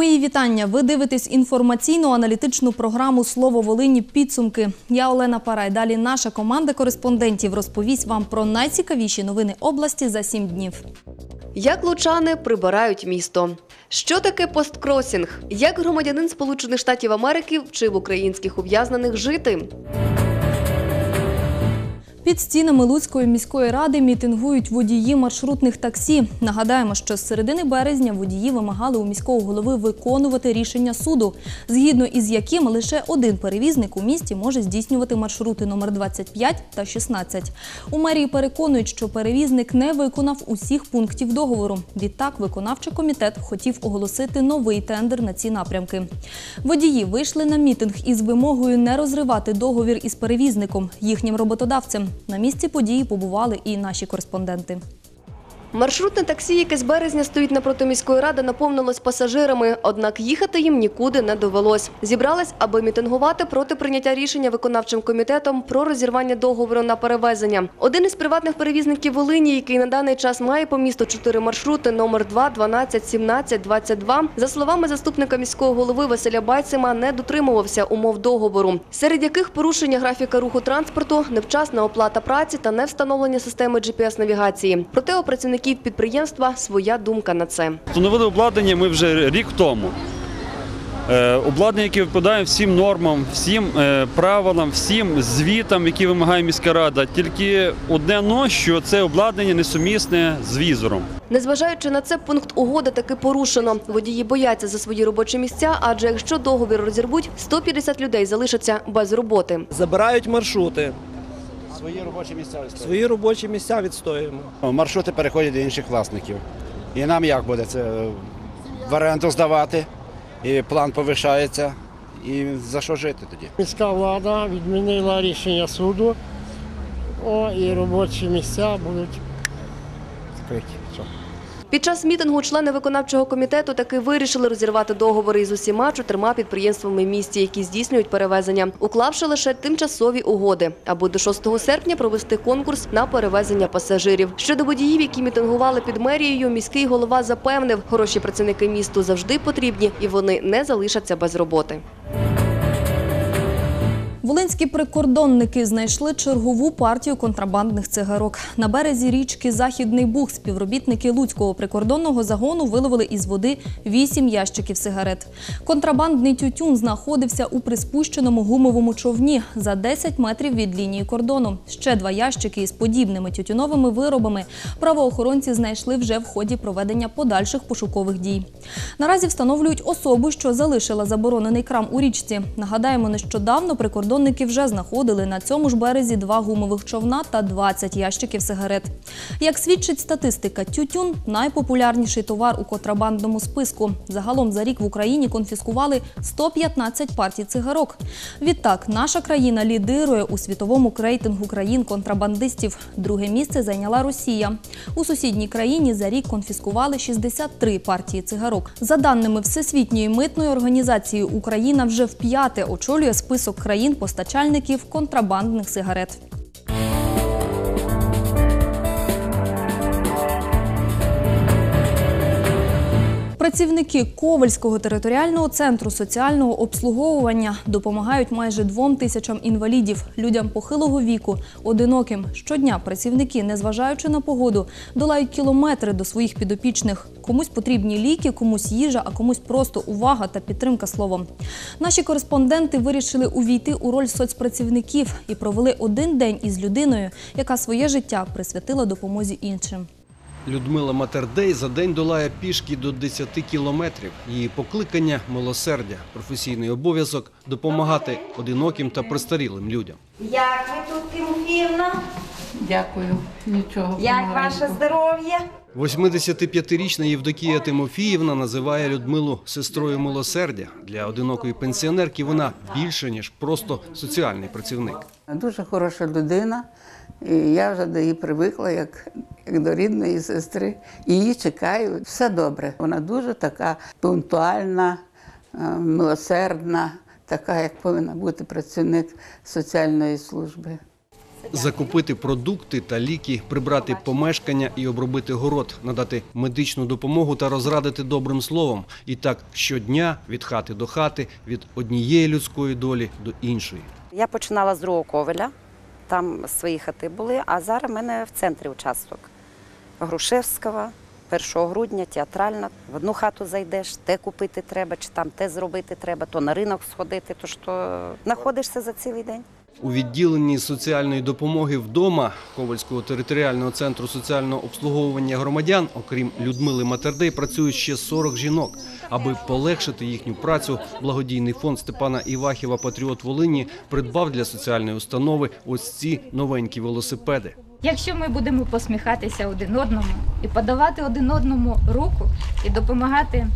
Мої вітання. Ви дивитесь інформаційно-аналітичну програму Слово Волині. Підсумки. Я Олена Парай. Далі наша команда кореспондентів розповість вам про найцікавіші новини області за сім днів. Як лучани прибирають місто? Що таке посткросінг? Як громадянин Сполучених Штатів Америки вчив українських ув'язнених жити? Під стінами Луцької міської ради мітингують водії маршрутних таксі. Нагадаємо, що з середини березня водії вимагали у міського голови виконувати рішення суду, згідно із яким лише один перевізник у місті може здійснювати маршрути номер 25 та 16. У мерії переконують, що перевізник не виконав усіх пунктів договору. Відтак, виконавчий комітет хотів оголосити новий тендер на ці напрямки. Водії вийшли на мітинг із вимогою не розривати договір із перевізником, їхнім роботодавцем. На місці події побували і наші кореспонденти. Маршрутне таксі, яке з березня стоїть напроти міської ради, наповнилось пасажирами, однак їхати їм нікуди не довелось. Зібрались, аби мітингувати проти прийняття рішення виконавчим комітетом про розірвання договору на перевезення. Один із приватних перевізників Волині, який на даний час має по місту чотири маршрути номер 2, 12, 17, 22, за словами заступника міського голови Василя Байцима, не дотримувався умов договору, серед яких порушення графіка руху транспорту, невчасна оплата праці та невстановлення системи GPS-навігації. Проте у працівників підприємства своя думка на це. Встановили обладнання ми вже рік тому. Е, Обладнання, яке відповідає всім нормам, всім е, правилам, всім звітам, які вимагає міська рада. Тільки одне но, що це обладнання несумісне з візором. Незважаючи на це, пункт угоди таки порушено. Водії бояться за свої робочі місця, адже якщо договір розірвуть, 150 людей залишаться без роботи. Забирають маршрути, Свої робочі місця відстоюємо. свої робочі місця відстоюємо. Маршрути переходять до інших власників. І нам як буде це в оренду здавати, і план повишається. І за що жити тоді? Міська влада відмінила рішення суду, о, і робочі місця будуть закриті. Під час мітингу члени виконавчого комітету таки вирішили розірвати договори із усіма чотирма підприємствами в місті, які здійснюють перевезення, уклавши лише тимчасові угоди, аби до 6 серпня провести конкурс на перевезення пасажирів. Щодо водіїв, які мітингували під мерією, міський голова запевнив, хороші працівники місту завжди потрібні, і вони не залишаться без роботи. Волинські прикордонники знайшли чергову партію контрабандних цигарок. На березі річки Західний Буг співробітники Луцького прикордонного загону виловили із води вісім ящиків сигарет. Контрабандний тютюн знаходився у приспущеному гумовому човні за 10 метрів від лінії кордону. Ще два ящики із подібними тютюновими виробами правоохоронці знайшли вже в ході проведення подальших пошукових дій. Наразі встановлюють особу, що залишила заборонений крам у річці. Нагадаємо, нещодавно прикордонники вже знаходили на цьому ж березі два гумових човна та 20 ящиків сигарет. Як свідчить статистика, тютюн найпопулярніший товар у контрабандному списку. Загалом за рік в Україні конфіскували 115 партій цигарок. Відтак, наша країна лідирує у світовому рейтингу країн-контрабандистів. Друге місце зайняла Росія. У сусідній країні за рік конфіскували 63 партії цигарок. За даними Всесвітньої митної організації, Україна вже вп'яте очолює список країн-постачальників контрабандних сигарет. Працівники Ковальського територіального центру соціального обслуговування допомагають майже двом тисячам інвалідів, людям похилого віку, одиноким. Щодня працівники, незважаючи на погоду, долають кілометри до своїх підопічних. Комусь потрібні ліки, комусь їжа, а комусь просто увага та підтримка словом. Наші кореспонденти вирішили увійти у роль соцпрацівників і провели один день із людиною, яка своє життя присвятила допомозі іншим. Людмила Матердей за день долає пішки до 10 кілометрів. Її покликання милосердя, професійний обов'язок допомагати одиноким та престарілим людям. Як ви тут, Тимофіївна? Дякую, нічого. Як ваше здоров'я? 85-річна Євдокія Тимофіївна називає Людмилу сестрою милосердя. Для одинокої пенсіонерки вона більше ніж просто соціальний працівник. Дуже хороша людина. І я вже до її привикла як, як до рідної сестри. Її чекаю. Все добре. Вона дуже така пунктуальна, е, милосердна, така, як повинна бути працівник соціальної служби. Закупити продукти та ліки, прибрати помешкання і обробити город, надати медичну допомогу та розрадити добрим словом. І так щодня від хати до хати, від однієї людської долі до іншої. Я починала з другого ковеля, там свої хати були, а зараз в мене в центрі участок. Грушевського, 1 грудня, театральна. В одну хату зайдеш, те купити треба, чи там те зробити треба, то на ринок сходити, то що знаходишся за цілий день. У відділенні соціальної допомоги вдома Ковальського територіального центру соціального обслуговування громадян, окрім Людмили Матердей, працюють ще 40 жінок. Аби полегшити їхню працю, благодійний фонд Степана Івахіва Патріот Волині придбав для соціальної установи ось ці новенькі велосипеди. Якщо ми будемо посміхатися один одному і подавати один одному руку і допомагати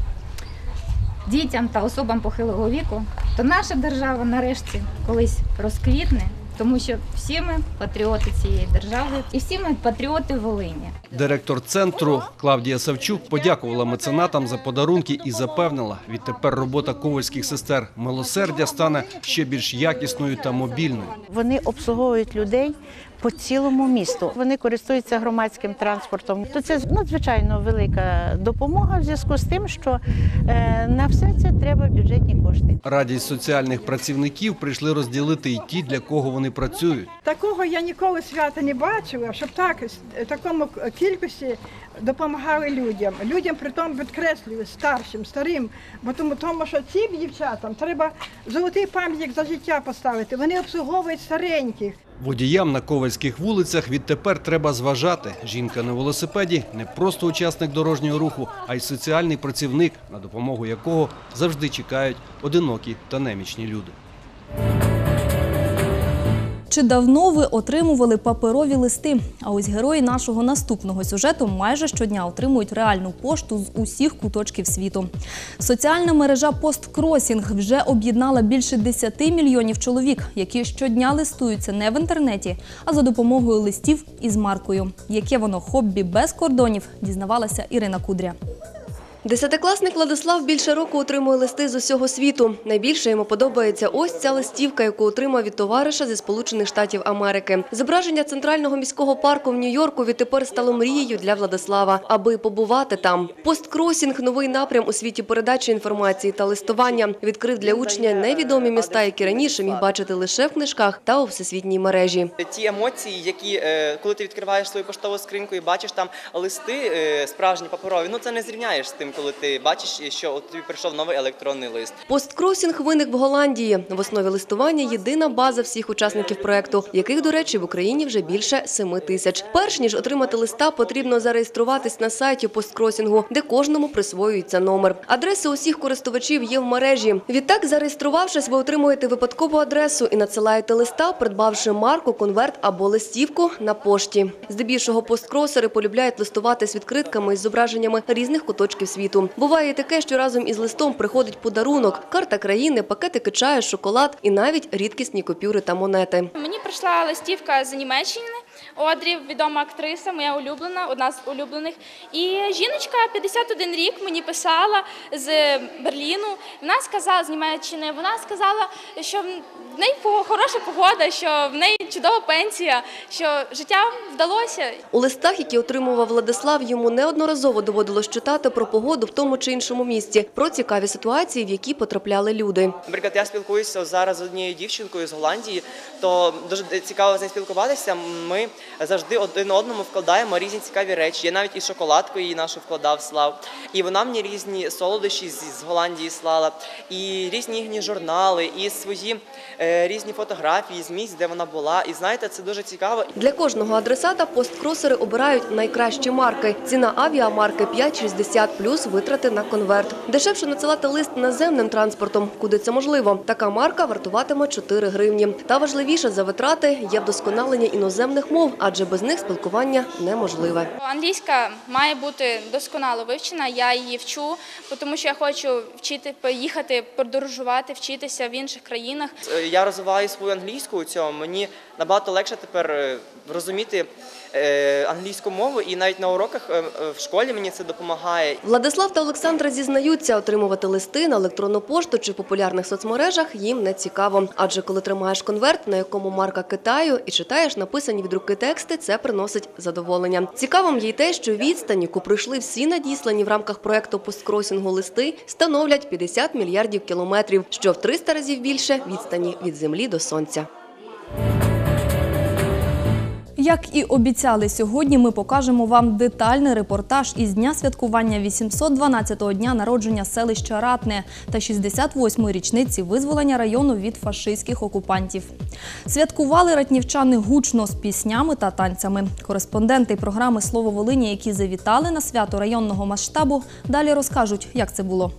дітям та особам похилого віку, то наша держава нарешті колись розквітне, тому що всі ми патріоти цієї держави і всі ми патріоти Волині. Директор центру Клавдія Савчук подякувала меценатам за подарунки і запевнила, відтепер робота ковальських сестер милосердя стане ще більш якісною та мобільною. Вони обслуговують людей по цілому місту. Вони користуються громадським транспортом. То це надзвичайно велика допомога в зв'язку з тим, що е, на все це треба бюджетні кошти. Радість соціальних працівників прийшли розділити і ті, для кого вони працюють. Такого я ніколи свята не бачила, щоб так в такому кількості допомагали людям. Людям при тому підкреслюю старшим, старим, бо тому, тому що цим дівчатам треба золотий пам'ятник за життя поставити. Вони обслуговують стареньких. Водіям на ковальських вулицях відтепер треба зважати. Жінка на велосипеді не просто учасник дорожнього руху, а й соціальний працівник, на допомогу якого завжди чекають одинокі та немічні люди. Чи давно ви отримували паперові листи? А ось герої нашого наступного сюжету майже щодня отримують реальну пошту з усіх куточків світу. Соціальна мережа Посткросінг вже об'єднала більше 10 мільйонів чоловік, які щодня листуються не в інтернеті, а за допомогою листів із маркою. Яке воно хобі без кордонів, дізнавалася Ірина Кудря. Десятикласник Владислав більше року отримує листи з усього світу. Найбільше йому подобається ось ця листівка, яку отримав від товариша зі Сполучених Штатів Америки. Зображення центрального міського парку в Нью-Йорку відтепер стало мрією для Владислава, аби побувати там. Посткросінг – новий напрям у світі передачі інформації та листування. Відкрив для учня невідомі міста, які раніше міг бачити лише в книжках та у всесвітній мережі. Ті емоції, які е, коли ти відкриваєш свою поштову скриньку і бачиш там листи е, справжні паперові, ну це не зрівняєш з тим, коли ти бачиш, що от тобі прийшов новий електронний лист. Посткросінг виник в Голландії. В основі листування єдина база всіх учасників проекту, яких, до речі, в Україні вже більше семи тисяч. Перш ніж отримати листа, потрібно зареєструватись на сайті посткросінгу, де кожному присвоюється номер. Адреси усіх користувачів є в мережі. Відтак, зареєструвавшись, ви отримуєте випадкову адресу і надсилаєте листа, придбавши марку, конверт або листівку на пошті. Здебільшого посткросери полюбляють листувати з відкритками із зображеннями різних куточків світу. Буває таке, що разом із листом приходить подарунок, карта країни, пакетики чаю, шоколад і навіть рідкісні купюри та монети. Мені прийшла листівка з Німеччини. Одрі, відома актриса, моя улюблена, одна з улюблених. І жіночка 51 рік мені писала з Берліну. Вона сказала з Німеччини. Вона сказала, що в неї хороша погода, що в неї чудова пенсія, що життя вдалося. У листах, які отримував Владислав, йому неодноразово доводилось читати про погоду в тому чи іншому місті, про цікаві ситуації, в які потрапляли люди. Наприклад, я спілкуюся зараз з однією дівчинкою з Голландії, то дуже цікаво з нею спілкуватися. Ми завжди один одному вкладаємо різні цікаві речі. Я навіть і шоколадку її нашу вкладав слав. І вона мені різні солодощі з Голландії слала, і різні їхні журнали, і свої е, різні фотографії з місць, де вона була. І знаєте, це дуже цікаво. Для кожного адресата посткросери обирають найкращі марки. Ціна авіамарки 5,60 плюс витрати на конверт. Дешевше надсилати лист наземним транспортом, куди це можливо. Така марка вартуватиме 4 гривні. Та важливіше за витрати є вдосконалення іноземних мов, адже без них спілкування неможливе. Англійська має бути досконало вивчена. Я її вчу, тому що я хочу вчити поїхати, подорожувати, вчитися в інших країнах. Я розвиваю свою англійську у цьому. Мені набагато легше тепер е, розуміти е, англійську мову, і навіть на уроках е, в школі мені це допомагає. Владислав та Олександра зізнаються, отримувати листи на електронну пошту чи популярних соцмережах їм не цікаво. Адже коли тримаєш конверт, на якому марка Китаю, і читаєш написані від руки тексти, це приносить задоволення. Цікавим є й те, що відстань, яку пройшли всі надіслані в рамках проекту посткросінгу листи, становлять 50 мільярдів кілометрів, що в 300 разів більше відстані від землі до сонця. Як і обіцяли сьогодні, ми покажемо вам детальний репортаж із дня святкування 812-го дня народження селища Ратне та 68-ї річниці визволення району від фашистських окупантів. Святкували ратнівчани гучно з піснями та танцями. Кореспонденти програми Слово Волині, які завітали на свято районного масштабу, далі розкажуть, як це було.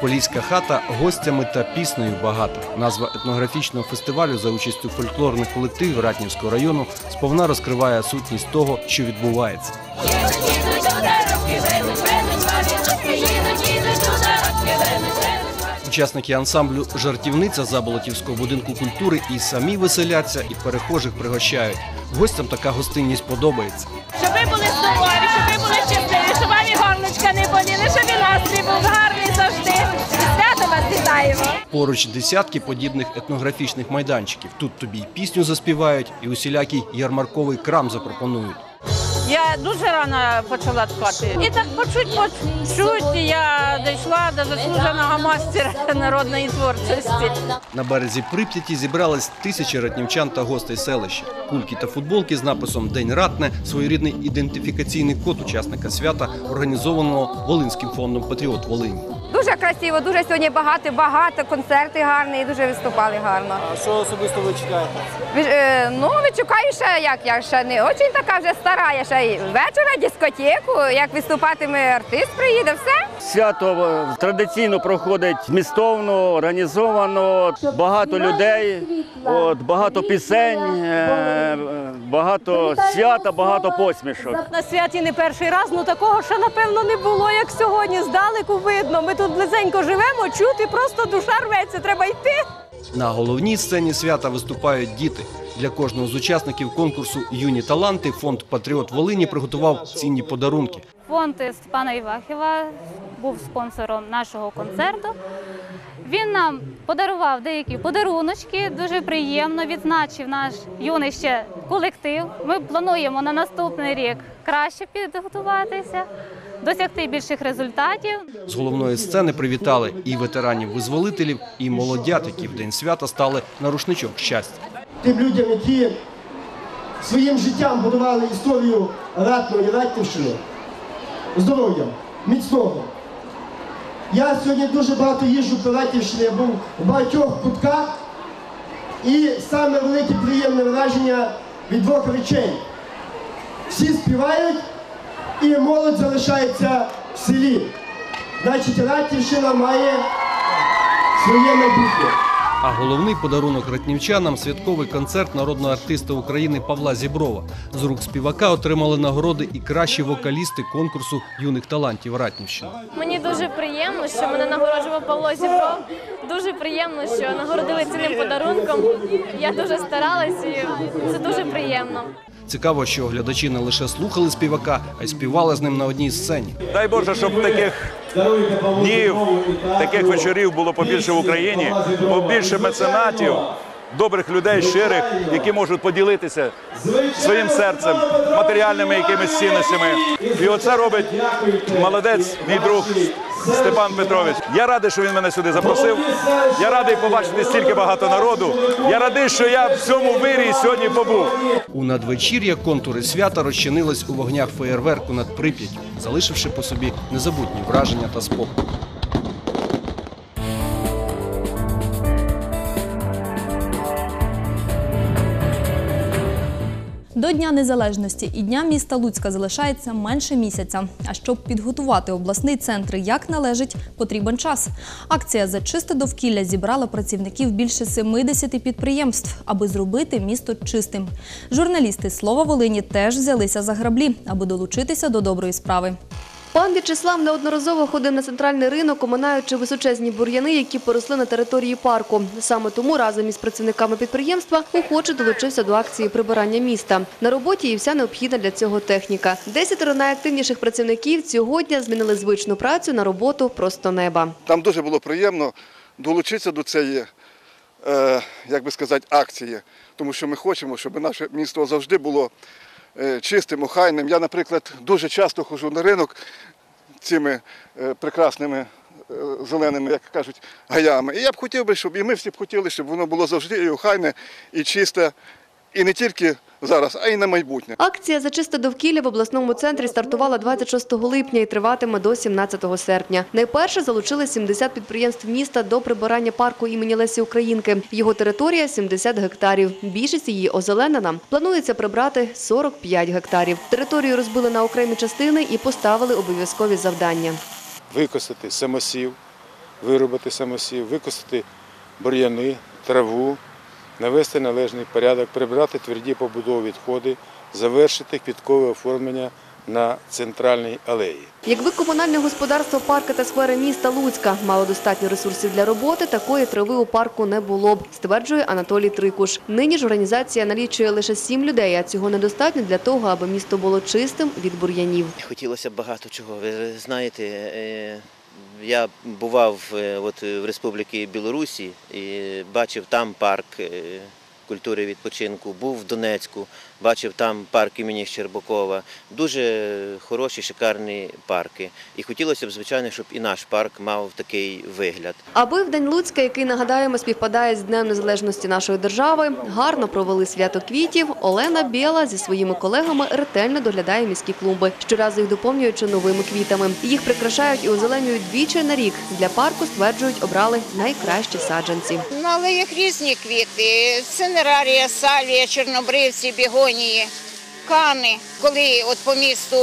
Поліська хата гостями та піснею багата. Назва етнографічного фестивалю за участю фольклорних колективів Ратнівського району сповна розкриває сутність того, що відбувається. Учасники ансамблю Жартівниця Заболотівського будинку культури і самі веселяться, і перехожих пригощають. Гостям така гостинність подобається. Щоб ви були Поруч десятки подібних етнографічних майданчиків. Тут тобі і пісню заспівають, і усілякий ярмарковий крам запропонують. Я дуже рано почала ткати. І так по чуть я дійшла до заслуженого мастера народної творчості. На березі Прип'яті зібрались тисячі ратнівчан та гостей селища. Кульки та футболки з написом День ратне своєрідний ідентифікаційний код учасника свята, організованого Волинським фондом Патріот Волині. Дуже красиво, дуже сьогодні багато, багато концерти гарні і дуже виступали гарно. А що особисто ви чекаєте? Ви е, ну, відчукаю ще, як я ще не дуже така вже стара, я ще й вечора дискотеку, як виступатиме артист, приїде, все. Свято е, традиційно проходить змістовно, організовано, багато людей, от, багато пісень, е, багато свята, багато посмішок. На святі не перший раз, ну такого ще напевно не було, як сьогодні. Здалеку видно. Ми тут близенько живемо, чути, просто душа рветься, треба йти. На головній сцені свята виступають діти. Для кожного з учасників конкурсу Юні таланти фонд Патріот Волині приготував цінні подарунки. Фонд Степана Івахіва був спонсором нашого концерту. Він нам подарував деякі подаруночки, дуже приємно відзначив наш юний ще колектив. Ми плануємо на наступний рік краще підготуватися, досягти більших результатів. З головної сцени привітали і ветеранів-визволителів, і молодят, які в день свята стали на рушничок щастя. тим людям, які своїм життям будували історію ратної Ратнівщини. Здоров'я, міцного. Я сьогодні дуже багато їжджу по Ратнівщині, я був в багатьох кутках. І саме велике приємне враження від двох речей. Всі співають, і молодь залишається в селі. Значить, Ратівщина має своє майбутнє. А головний подарунок ратнівчанам святковий концерт народного артиста України Павла Зіброва. З рук співака отримали нагороди і кращі вокалісти конкурсу юних талантів Ратнівщини. Мені дуже приємно, що мене нагороджував Павло Зібров. Дуже приємно, що нагородили цінним подарунком. Я дуже старалась і це дуже приємно. Цікаво, що глядачі не лише слухали співака, а й співали з ним на одній сцені. Дай Боже, щоб таких днів, таких вечорів було побільше в Україні, побільше меценатів, добрих людей, щирих, які можуть поділитися своїм серцем, матеріальними якимись цінностями. І оце робить молодець, мій друг Степан Петрович. Я радий, що він мене сюди запросив. Я радий побачити стільки багато народу. Я радий, що я в цьому вирі сьогодні побув. У надвечір'я контури свята розчинились у вогнях феєрверку над Прип'яттю, залишивши по собі незабутні враження та спокій. До Дня Незалежності і Дня міста Луцька залишається менше місяця. А щоб підготувати обласний центр як належить, потрібен час. Акція за чисте довкілля зібрала працівників більше 70 підприємств, аби зробити місто чистим. Журналісти Слова Волині теж взялися за граблі, аби долучитися до доброї справи. Пан В'ячеслав неодноразово ходив на центральний ринок, оминаючи височезні бур'яни, які поросли на території парку. Саме тому разом із працівниками підприємства охоче долучився до акції прибирання міста. На роботі і вся необхідна для цього техніка. Десятеро найактивніших працівників цього дня змінили звичну працю на роботу просто неба. Нам дуже було приємно долучитися до цієї, е, як би сказати, акції, тому що ми хочемо, щоб наше місто завжди було чистим, охайним. Я, наприклад, дуже часто ходжу на ринок цими е, прекрасними е, зеленими, як кажуть, гаями. І я б хотів би, щоб і ми всі б хотіли, щоб воно було завжди і охайне, і чисте, і не тільки зараз, а й на майбутнє. Акція за чисте довкілля в обласному центрі стартувала 26 липня і триватиме до 17 серпня. Найперше залучили 70 підприємств міста до прибирання парку імені Лесі Українки. Його територія 70 гектарів. Більшість її озеленена. Планується прибрати 45 гектарів. Територію розбили на окремі частини і поставили обов'язкові завдання. викосити самосів, виробити самосів, викосити бур'яни, траву, навести належний порядок, прибрати тверді побудові відходи, завершити квіткове оформлення на центральній алеї. Якби комунальне господарство парки та сквери міста Луцька мало достатньо ресурсів для роботи, такої трави у парку не було б, стверджує Анатолій Трикуш. Нині ж організація налічує лише сім людей, а цього недостатньо для того, аби місто було чистим від бур'янів. Хотілося б багато чого. Ви знаєте, е, я бував е, от в Республіці Білорусі і бачив там парк е, культури відпочинку, був в Донецьку, бачив там парк імені Щербакова. Дуже хороші, шикарні парки. І хотілося б, звичайно, щоб і наш парк мав такий вигляд. Аби в День Луцька, який нагадаємо, співпадає з Днем Незалежності нашої держави, гарно провели свято квітів. Олена Біла зі своїми колегами ретельно доглядає міські клумби, щоразу їх доповнюючи новими квітами. Їх прикрашають і озеленюють двічі на рік. Для парку стверджують, обрали найкращі саджанці. На алеях різні квіти: синерарія, сальвія, чорнобривці, бігонії, кани. Коли от по місту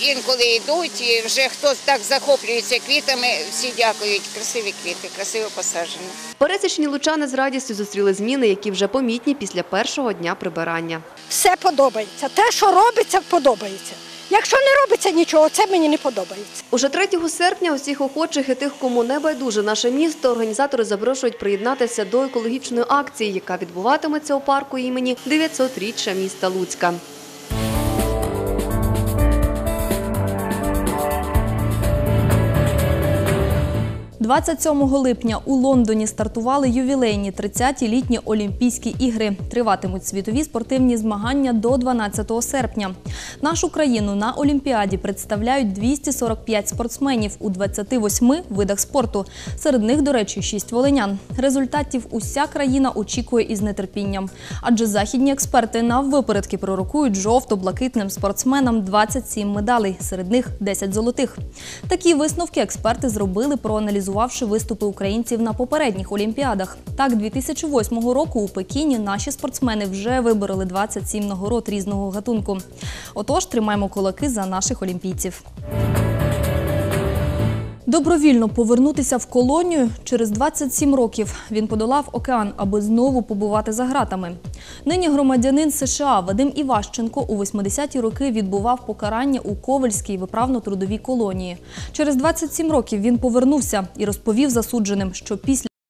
інколи йдуть, і вже хтось так захоплюється квітами, всі дякують. Красиві квіти, красиво посаджені. Пересічні лучани з радістю зустріли зміни, які вже помітні після першого дня прибирання. Все подобається. Те, що робиться, подобається. Якщо не робиться нічого, це мені не подобається. Уже 3 серпня усіх охочих і тих, кому не байдуже наше місто, організатори запрошують приєднатися до екологічної акції, яка відбуватиметься у парку імені 900-річчя міста Луцька. – 27 липня у Лондоні стартували ювілейні 30-ті літні Олімпійські ігри. Триватимуть світові спортивні змагання до 12 серпня. Нашу країну на Олімпіаді представляють 245 спортсменів у 28 видах спорту. Серед них, до речі, 6 волинян. Результатів уся країна очікує із нетерпінням. Адже західні експерти наввипередки пророкують жовто-блакитним спортсменам 27 медалей, серед них 10 золотих. Такі висновки експерти зробили, проаналізувавши виступи українців на попередніх олімпіадах. Так, 2008 року у Пекіні наші спортсмени вже вибороли 27 нагород різного гатунку. Отож, тримаємо кулаки за наших олімпійців. Добровільно повернутися в колонію через 27 років він подолав океан, аби знову побувати за ґратами. Нині громадянин США Вадим Іващенко у 80-ті роки відбував покарання у Ковальській виправно-трудовій колонії. Через 27 років він повернувся і розповів засудженим, що після